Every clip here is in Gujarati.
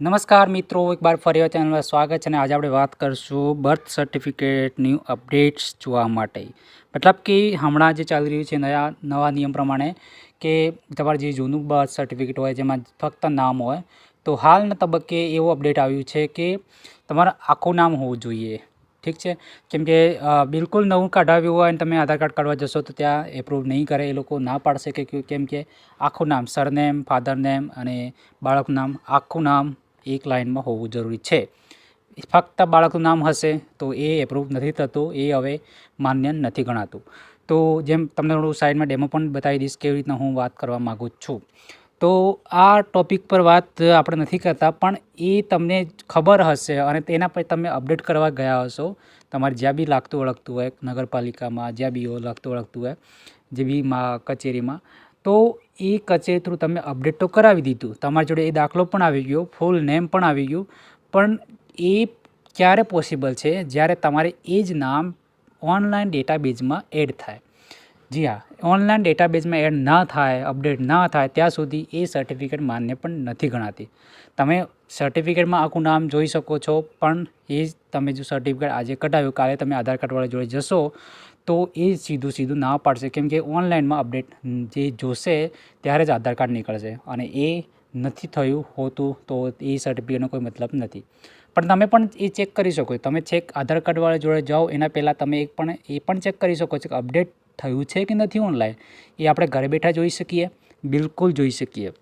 નમસ્કાર મિત્રો એકવાર ફરી વાર ચેનલમાં સ્વાગત છે અને આજે આપણે વાત કરશું બર્થ સર્ટિફિકેટની અપડેટ્સ જોવા માટે. મતલબ કે હમણાં જે ચાલી રહ્યું છે નયા, નવા નિયમ પ્રમાણે કે તમારું જે જૂનું બર્થ સર્ટિફિકેટ હોય, જેમાં ફક્ત નામ હોય, તો હાલના તબક્કે એવું અપડેટ આવ્યું છે કે તમારું આખું નામ હોવું જોઈએ. ઠીક છે? કેમ કે બિલકુલ નવું કઢાવ્યું હોય અને તમે આધાર કાર્ડ કાઢવા જશો તો ત્યાં એપ્રૂવ નહીં કરે, એ લોકો ના પાડશે કે- કેમ કે આખું નામ સરનેમ ફાધર નેમ અને બાળકનું નામ, આખું નામ એક લાઇનમાં હોવું જરૂરી છે. ફક્ત બાળકનું નામ હશે તો એ એપ્રૂવ નથી થતું, એ હવે માન્ય નથી ગણાતું. તો જેમ તમને થોડું સાઈડમાં ડેમો પણ બતાવી દઈશ કેવી રીતના હું વાત કરવા માગું છું. તો આ ટોપિક પર વાત આપણે નથી કરતા, પણ એ તમને ખબર હશે અને તેના પર તમે અપડેટ કરવા ગયા હશો. તમારે જ્યાં બી લાગતું ઓળખતું હોય, નગરપાલિકામાં જ્યાં બી લાગતું ઓળખતું હોય, જે બી કચેરીમાં. તો એ કચેરી થ્રુ તમે અપડેટ તો કરાવી દીધું. તમારી જોડે એ દાખલો પણ આવી ગયો ફૂલ નેમ પણ આવી ગયું. પણ એ ક્યારે પોસિબલ છે? જ્યારે તમારે એ જ નામ ઓનલાઈન ડેટાબેઝમાં એડ થાય. જી હા ઓનલાઈન ડેટાબેઝમાં એડ ના થાય અપડેટ ના થાય, ત્યાં સુધી એ સર્ટિફિકેટ માન્ય પણ નથી ગણાતી. તમે સર્ટિફિકેટમાં આખું નામ જોઈ શકો છો, પણ એ તમે જો સર્ટિફિકેટ આજે કઢાવ્યું, કાલે તમે આધાર કાર્ડવાળા જોડે જશો તો એ સીધું સીધું ના પાડશે. કેમ કે ઓનલાઈનમાં અપડેટ જે જોશે ત્યારે જ આધાર કાર્ડ નીકળશે અને એ નથી થયું હોતું તો એ સર્ટિફિકેટનો કોઈ મતલબ નથી. પણ તમે પણ એ ચેક કરી શકો. તમે ચેક આધાર કાર્ડવાળા જોડે જાઓ, એના પહેલાં તમે એક પણ એ પણ ચેક કરી શકો છો કે અપડેટ થયું છે કે નથી ઓનલાઈન એ આપણે ઘરે બેઠા જોઈ શકીએ, બિલકુલ જોઈ શકીએ.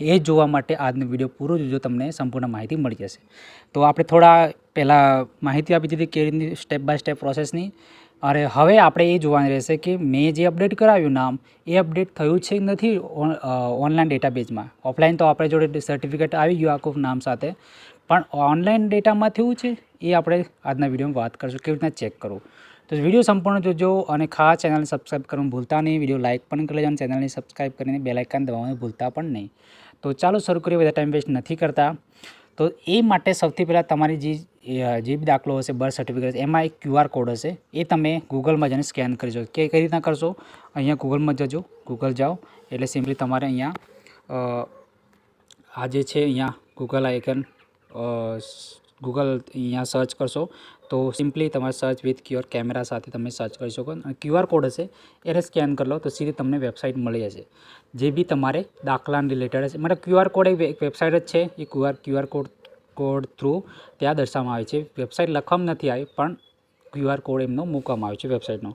એ જોવા માટે આજનો વીડિયો પૂરો જોજો, તમને સંપૂર્ણ માહિતી મળી જશે. તો આપણે થોડા પહેલાં માહિતી આપી દીધી કેવી સ્ટેપ બાય સ્ટેપ પ્રોસેસની અરે હવે આપણે એ જોવાની રહેશે કે મેં જે અપડેટ કરાવ્યું નામ, એ અપડેટ થયું છે નથી ઓનલાઈન ડેટાબેઝમાં ઓફલાઈન તો આપણે જોડે સર્ટિફિકેટ આવી ગયું આખું નામ સાથે. પણ ઓનલાઈન ડેટામાં થયું છે? એ આપણે આજના વિડીયોમાં વાત કરીશું. કેવી રીતના ચેક કરવું? તો વીડિયો સંપૂર્ણ જોજો અને ખાસ ચેનલને સબસ્ક્રાઈબ કરવાનું ભૂલતા નહીં. વીડિયો લાઇક પણ કરી લેજો અને ચેનલને સબસ્ક્રાઈબ કરીને બેલ આઇકન દબાવવાનું ભૂલતા પણ નહીં. તો ચાલો શરૂ કરીએ. બધા ટાઈમ વેસ્ટ નથી કરતા. તો એ માટે સૌથી પહેલાં તમારી જે જે બી દાખલો હશે બર્થ સર્ટિફિકેટ એમાં એક ક્યુઆર કોડ હશે. એ તમે ગૂગલમાં જઈને સ્કેન કરજો કે કઈ રીતના કરશો? અહીંયા ગૂગલમાં જજો. ગૂગલ જાઓ. એટલે સિમ્પલી તમારે અહીંયા આ જે છે, અહીંયા ગૂગલ આઇકન ગૂગલ અહીંયા સર્ચ કરશો તો સિમ્પલી તમારે સર્ચ વિથ ક્યુઆર કેમેરા સાથે તમે સર્ચ કરી શકો. અને ક્યુઆર કોડ હશે, એને સ્કેન કરી લો તો સીધી તમને વેબસાઇટ મળી જશે. જે બી તમારે દાખલાને રિલેટેડ હશે, મતલબ ક્યુઆર કોડ એક વેબસાઇટ જ છે, એ QR QR code code through ત્યાં દર્શાવવામાં આવે છે. વેબસાઇટ લખવામાં નથી આવી, પણ ક્યુઆર કોડ એમનો મૂકવામાં આવ્યો છે વેબસાઇટનો.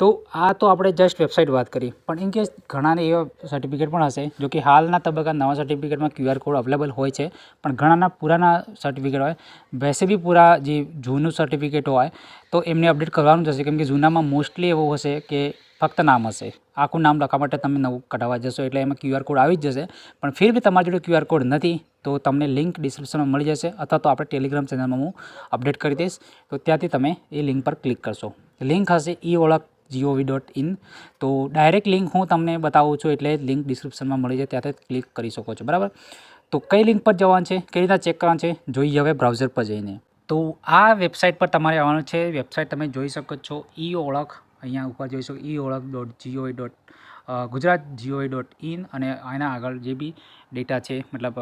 તો આ તો આપણે જસ્ટ વેબસાઇટ વાત કરી. પણ ઇન કેસ ઘણાને એવા સર્ટિફિકેટ પણ હશે, જો કે હાલના તબક્કા નવા સર્ટિફિકેટમાં ક્યુઆર કોડ અવેલેબલ હોય છે, પણ ઘણાના પુરાના સર્ટિફિકેટ હોય, વૈસે બી પૂરા જે જૂનું સર્ટિફિકેટ હોય, તો એમને અપડેટ કરવાનું જ કેમ કે જૂનામાં મોસ્ટલી એવું હશે કે ફક્ત નામ હશે. આખું નામ લખવા માટે તમે નવું કઢાવવા જશો, એટલે એમાં ક્યુઆર કોડ આવી જ જશે. પણ ફિર બી તમારી જોડે ક્યુઆર કોડ નથી, તો તમને લિંક ડિસ્ક્રિપ્શનમાં મળી જશે, અથવા તો આપણે ટેલિગ્રામ ચેનલમાં હું અપડેટ કરી દઈશ. તો ત્યાંથી તમે એ લિંક પર ક્લિક કરશો. લિંક હશે e Olakh gov dot in તો ડાયરેક્ટ લિંક હું તમને બતાવું છું એટલે લિંક ડિસ્ક્રિપ્શનમાં મળી જાય, ત્યાંથી ક્લિક કરી શકો છો, બરાબર? તો કઈ લિંક પર જવાનું છે? કઈ રીતના ચેક કરવાનું છે? જોઈએ હવે બ્રાઉઝર પર જઈને. તો આ વેબસાઇટ પર તમારે આવવાનું છે. વેબસાઇટ તમે જોઈ શકો છો, ઈ ઓળખ અહીંયા ઉપર જોઈ શકો, e Olakh dot gov dot Gujarat gov dot in અને આના આગળ જે બી ડેટા છે, મતલબ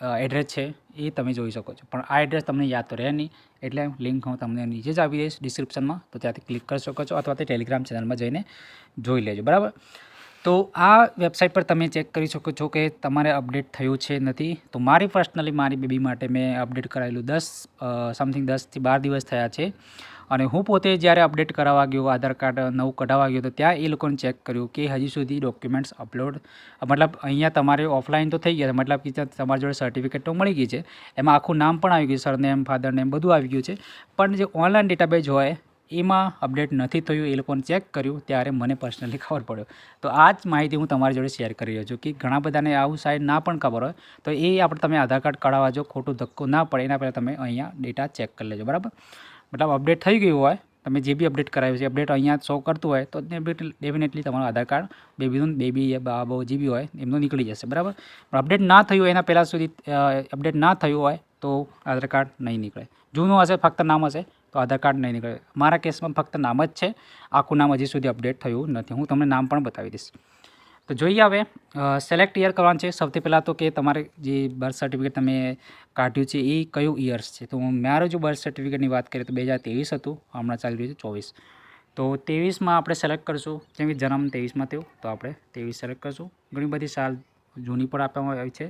એડ્રેસ છે એ તમે જોઈ શકો છો. પણ આ એડ્રેસ તમને યાદ તો રહે નહીં. એટલે લિંક હું તમને નીચે જ આપી દઈશ ડિસ્ક્રિપ્શનમાં તો ત્યાંથી ક્લિક કરી શકો છો અથવા તે ટેલિગ્રામ ચેનલમાં જઈને જોઈ લેજો. બરાબર? તો આ વેબસાઇટ પર તમે ચેક કરી શકો છો કે તમારે અપડેટ થયું છે નથી. તો મારી પર્સનલી મારી બેબી માટે મેં અપડેટ કરાયેલું દસ સમથિંગ દસથી બાર દિવસ થયા છે. અને હું પોતે જ્યારે અપડેટ કરાવવા ગયો, આધાર કાર્ડ નવું કઢાવવા ગયો, તો ત્યાં એ લોકોને ચેક કર્યું કે હજી સુધી ડોક્યુમેન્ટ્સ અપલોડ, મતલબ અહીંયા તમારે ઓફલાઈન તો થઈ ગયા મતલબ કે તમારી જોડે સર્ટિફિકેટ તો મળી ગઈ છે. એમાં આખું નામ પણ આવી ગયું સરનેમ ફાધર નેમ બધું આવી ગયું છે. પણ જે ઓનલાઈન ડેટાબેઝ હોય, એમાં અપડેટ નથી થયું, એ લોકોને ચેક કર્યું, ત્યારે મને પર્સનલી ખબર પડ્યો. તો આ જ માહિતી હું તમારી જોડે શેર કરી રહ્યો છું કે ઘણા બધાને આવું સાઈડ ના પણ ખબર હોય, તો એ આપણે તમે આધાર કાર્ડ કઢાવવા જો ખોટું ધક્કો ના પડે, એના પહેલાં તમે અહીંયા ડેટા ચેક કરી લેજો, બરાબર? મતલબ અપડેટ થઈ ગયું હોય, તમે જે બી અપડેટ કરાવ્યું છે અપડેટ અહીંયા શો કરતું હોય, તો ડેફિનેટલી તમારું આધાર કાર્ડ બેબીનું બેબી બાબો જે બી હોય, એમનું નીકળી જશે, બરાબર? પણ અપડેટ ના થયું હોય, એના પહેલાં સુધી અપડેટ ના થયું હોય, તો આધાર કાર્ડ નહીં નીકળે. જૂનું હશે, ફક્ત નામ હશે, તો આધાર કાર્ડ નહીં નીકળે. મારા કેસમાં ફક્ત નામ જ છે, આખું નામ હજી સુધી અપડેટ થયું નથી. હું તમને નામ પણ બતાવી દઈશ. તો જોઈએ હવે સિલેક્ટ ઇયર કરવાનું છે. સૌથી પહેલાં તો કે તમારે જે બર્થ સર્ટિફિકેટ તમે કાઢ્યું છે એ કયું ઇયર્સ છે? તો મારું જો બર્થ સર્ટિફિકેટની વાત કરીએ તો બે હજાર ત્રેવીસ હતું, હમણાં ચાલી રહ્યું છે ચોવીસ. તો ત્રેવીસમાં આપણે સિલેક્ટ કરીશું. જેમ કે જન્મ ત્રેવીસમાં થયો, તો આપણે ત્રેવીસ સિલેક્ટ કરીશું. ઘણી બધી સાલ જૂની પણ આપવામાં આવી છે,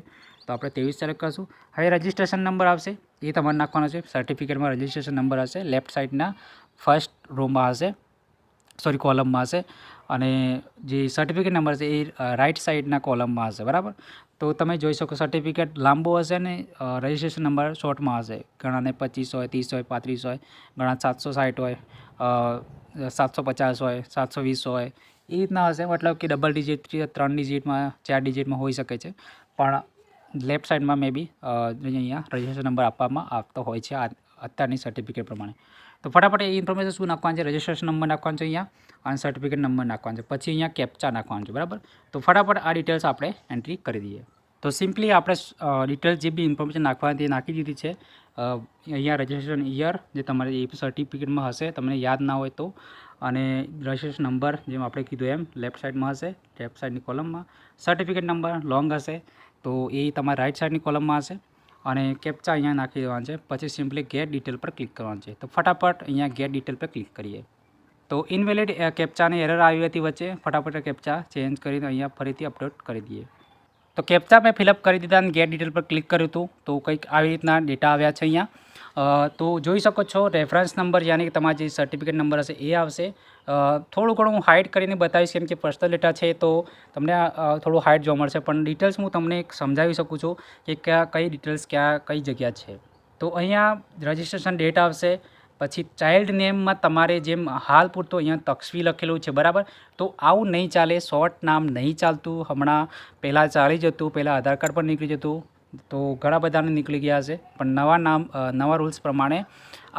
તો આપણે ત્રેવીસ સિલેક્ટ કરીશું. હવે રજિસ્ટ્રેશન નંબર આવશે, એ તમારે નાખવાનો છે. સર્ટિફિકેટમાં રજિસ્ટ્રેશન નંબર હશે લેફ્ટ સાઇડના ફર્સ્ટ રોમાં હશે સોરી, કોલમમાં હશે. અને જે સર્ટિફિકેટ નંબર છે એ રાઈટ સાઈડના કોલમમાં હશે, બરાબર? તો તમે જોઈ શકો સર્ટિફિકેટ લાંબો હશે ને રજિસ્ટ્રેશન નંબર શોર્ટમાં હશે. ઘણાને પચીસ હોય, ત્રીસ હોય, પાંત્રીસ હોય, ઘણા સાતસો સાઠ હોય સાતસો પચાસ હોય, સાતસો વીસ હોય, એ રીતના હશે. મતલબ કે ડબલ ડિજિટ ત્રણ ડિજિટમાં ચાર ડિજિટમાં હોઈ શકે છે. પણ લેફ્ટ સાઈડમાં મે બી અહીંયા રજિસ્ટ્રેશન નંબર આપવામાં આવતો હોય છે અત્યારની સર્ટિફિકેટ પ્રમાણે. તો ફટાફટ એ ઇન્ફોર્મેશન શું નાખવાનું છે? રજિસ્ટ્રેશન નંબર નાખવાનો છે અહીંયા અને સર્ટિફિકેટ નંબર નાખવાનો છે. પછી અહીંયા કેપ્ચા નાખવાનું છે, બરાબર? તો ફટાફટ આ ડિટેલ્સ આપણે એન્ટ્રી કરી દઈએ. તો સિમ્પલી આપણે ડિટેલ્સ જે બી ઇન્ફોર્મેશન નાખવાની તે નાખી દીધી છે. અહીંયા રજિસ્ટ્રેશન ઇયર જે તમારે સર્ટિફિકેટમાં હશે, તમને યાદ ના હોય તો. અને રજિસ્ટ્રેશન નંબર જેમ આપણે કીધું એમ લેફ્ટ સાઈડમાં હશે લેફ્ટ સાઈડની કોલમમાં સર્ટિફિકેટ નંબર લોંગ હશે, તો એ તમારા રાઈટ સાઈડની કોલમમાં હશે. અને કેપ્ચા અહીંયા નાખી દેવાનું છે. પછી સિમ્પલી ગેટ ડિટેલ પર ક્લિક કરવાનું છે. તો ફટાફટ અહીંયા ગેટ ડિટેલ પર ક્લિક કરીએ. તો ઇનવેલિડ કેપ્ચાની એરર આવી હતી વચ્ચે. ફટાફટ કેપ્ચા ચેન્જ કરીને અહીંયા ફરીથી અપડેટ કરી દઈએ. તો કેપ્ચા મેં ફિલઅપ કરી દીધા અને ગેટ ડિટેલ પર ક્લિક કર્યું હતું. તો કંઈક આવી રીતના ડેટા આવ્યા છે અહીંયા. તો જોઈ શકો છો રેફરન્સ નંબર યાની કે તમારા જે સર્ટિફિકેટ નંબર હશે એ આવશે. થોડું ઘણું હું હાઇડ કરીને બતાવીશ કેમ કે પર્સનલ ડેટા છે તો તમને થોડું હાઇડ જોવા મળશે. પણ ડિટેલ્સ હું તમને સમજાવી શકું છું કે કયા, કઈ ડિટેલ્સ ક્યાં, કઈ જગ્યા છે. તો અહીંયા રજિસ્ટ્રેશન ડેટ આવશે. પછી ચાઇલ્ડ નેમમાં તમારે જેમ હાલ પૂરતું અહીંયા તક્ષવી લખેલું છે, બરાબર? તો આવું નહીં ચાલે શોર્ટ નામ નહીં ચાલતું. હમણાં પહેલાં ચાલી જતું, પહેલાં આધાર કાર્ડ પર નીકળી જતું. તો ઘણા બધાને નીકળી ગયા છે. પણ નવા નામ નવા રૂલ્સ પ્રમાણે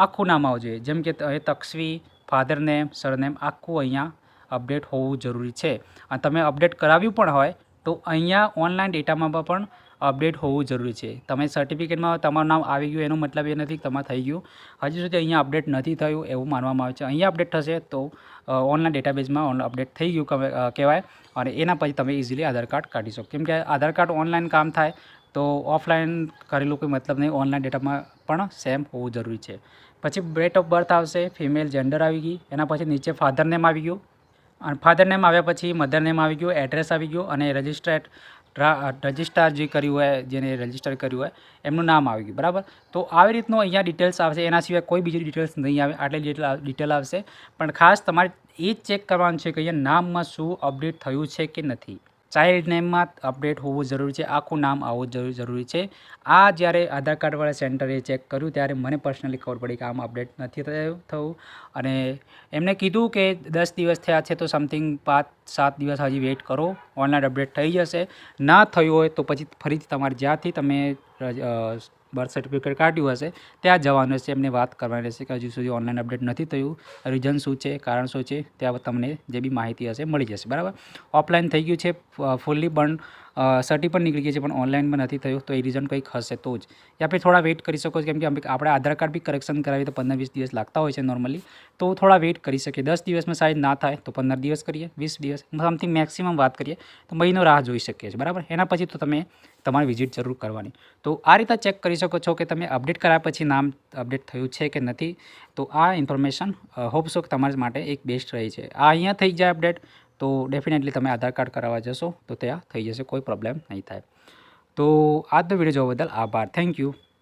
આખું નામ આવવું જોઈએ જેમ કે તક્ષવી ફાધર નેમ સરનેમ આખું અહીંયા અપડેટ હોવું જરૂરી છે. અને તમે અપડેટ કરાવ્યું પણ હોય તો અહીંયા ઓનલાઈન ડેટામાં પણ અપડેટ હોવું જરૂરી છે. તમે સર્ટિફિકેટમાં તમારું નામ આવી ગયું, એનો મતલબ એ નથી કે તમારે થઈ ગયું. હજી સુધી અહીંયા અપડેટ નથી થયું એવું માનવામાં આવે છે. અહીંયા અપડેટ થશે તો ઓનલાઈન ડેટાબેઝમાં અપડેટ થઈ ગયું કહેવાય. અને એના પછી તમે ઇઝીલી આધાર કાર્ડ કાઢી શકો. કેમ કે આધાર કાર્ડ ઓનલાઈન કામ થાય તો ઓફલાઈન કરેલું કોઈ મતલબ નહીં, ઓનલાઈન ડેટામાં પણ સેમ હોવું જરૂરી છે. પછી ડેટ ઓફ બર્થ આવશે ફિમેલ જેન્ડર આવી ગઈ, એના પછી નીચે ફાધર નેમ આવી ગયું. અને ફાધર નેમ આવ્યા પછી મધર નેમ આવી ગયું એડ્રેસ આવી ગયું અને રજિસ્ટ્રેટ રજિસ્ટ્રાર જે કર્યું હોય, જેને રજિસ્ટર કર્યું હોય, એમનું નામ આવી ગયું, બરાબર? તો આવી રીતનું અહીંયા ડિટેલ્સ આવશે, એના સિવાય કોઈ બીજી ડિટેલ્સ નહીં આવે, આટલી ડિટેલ ડિટેલ આવશે. પણ ખાસ તમારે એ ચેક કરવાનું છે કે અહીંયા નામમાં શું અપડેટ થયું છે કે નથી. ચાઇલ્ડ નેમમાં અપડેટ હોવું જરૂરી છે, આખું નામ આવવું જરૂરી છે. આ જ્યારે આધાર કાર્ડવાળા સેન્ટરે ચેક કર્યું, ત્યારે મને પર્સનલી ખબર પડી કે આમ અપડેટ નથી થયું અને એમને કીધું કે દસ દિવસ થયા છે, તો સમથિંગ પાંચ, સાત દિવસ હજી વેઇટ કરો, ઓનલાઈન અપડેટ થઈ જશે. ના થયું હોય તો પછી ફરીથી તમારે જ્યાંથી તમે બર્થ સર્ટિફિકેટ કાઢ્યું હશે, ત્યાં જવાનું હશે, એમને વાત કરવાની રહેશે કે હજુ સુધી ઓનલાઈન અપડેટ નથી થયું. રીઝન શું છે, કારણ શું છે, ત્યાં તમને જે બી માહિતી હશે મળી જશે, બરાબર? ઓફલાઈન થઈ ગયું છે, ફૂલ્લી બંધ સર્ટી પણ નીકળી ગઈ છે, પણ ઓનલાઈનમાં નથી થયું, તો એ રીઝન કંઈક હશે તો જ. યા આપણે થોડા વેઇટ કરી શકો છો, કેમ કે આપણે આધાર કાર્ડ બી કરેક્શન કરાવીએ તો પંદર વીસ દિવસ લાગતા હોય છે નોર્મલી તો થોડા વેઇટ કરી શકીએ. દસ દિવસમાં સાઈઝ ના થાય, તો પંદર દિવસ કરીએ, વીસ દિવસ સમથિંગ મેક્સિમમ વાત કરીએ, તો મહિનો રાહ જોઈ શકીએ છીએ, બરાબર? એના પછી તો તમે તમારી વિઝિટ જરૂર કરવાની. તો આ રીતે ચેક કરી શકો છો કે તમે અપડેટ કર્યા પછી નામ અપડેટ થયું છે કે નથી. તો આ ઇન્ફોર્મેશન હોપ સો તમારા માટે એક બેસ્ટ રહી છે. આ અહીંયા થઈ જાય અપડેટ તો ડેફિનેટલી તમે આધાર કાર્ડ કરાવવા જશો, તો ત્યાં થઈ જશે, કોઈ પ્રોબ્લેમ નહીં થાય. તો આજનો વીડિયો જોવા બદલ આભાર. Thank you